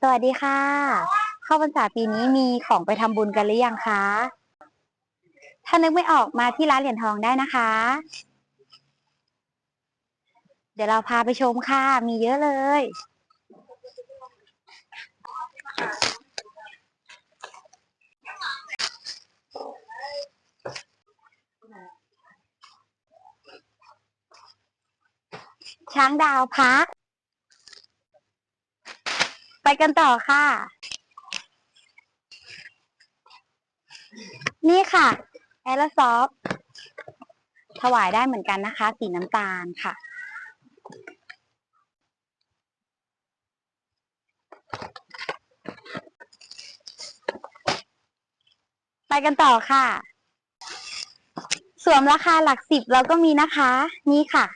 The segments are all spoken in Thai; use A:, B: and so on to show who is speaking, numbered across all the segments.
A: สวัสดีค่ะ เข้าพรรษาปีนี้มีของไปทำบุญกันหรือยังคะ ถ้านึกไม่ออกมาที่ร้านเหรียญทองได้นะคะ เดี๋ยวเราพาไปชมค่ะ มีเยอะเลย ช้างดาวพัก กันต่อค่ะ นี่ค่ะแอลซอฟถวายได้เหมือนกันนะคะ สีน้ำตาลค่ะไปกันต่อค่ะ สวมราคาหลักสิบเราก็มีนะคะ นี่ค่ะ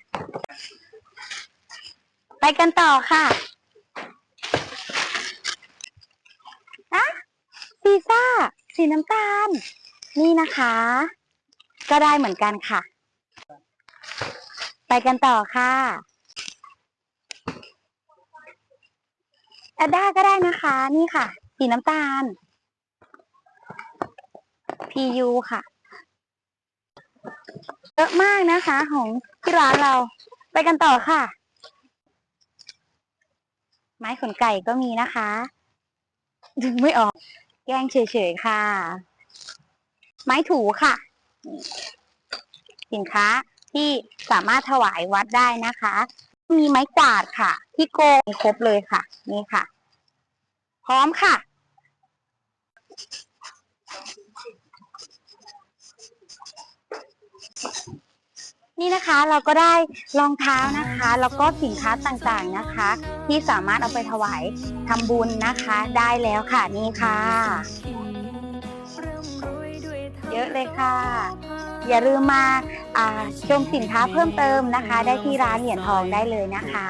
A: ไปกันต่อค่ะอะซีซ่า สีน้ำตาล นี่นะคะ ก็ได้เหมือนกันค่ะ ไปกันต่อค่ะแอดด้าก็ได้นะคะ นี่ค่ะ สีน้ำตาล PU ค่ะเยอะมากนะคะของที่ร้านเรา ไปกันต่อค่ะ ไม้ขนไก่ก็มีนะคะ ดึงไม่ออก แกล้งเฉยๆค่ะ ไม้ถูค่ะ สินค้าที่สามารถถวายวัดได้นะคะ มีไม้กวาดค่ะ ที่โกงครบเลยค่ะ นี่ค่ะ พร้อมค่ะ นี่นะคะเราก็ได้รองเท้านะคะ แล้วก็สินค้าต่างๆนะคะ ที่สามารถเอาไปถวายทำบุญนะคะ ได้แล้วค่ะนี่ค่ะ เยอะเลยค่ะ อย่าลืมมาชมสินค้าเพิ่มเติมนะคะ ได้ที่ร้านเหรียญทองได้เลยนะคะ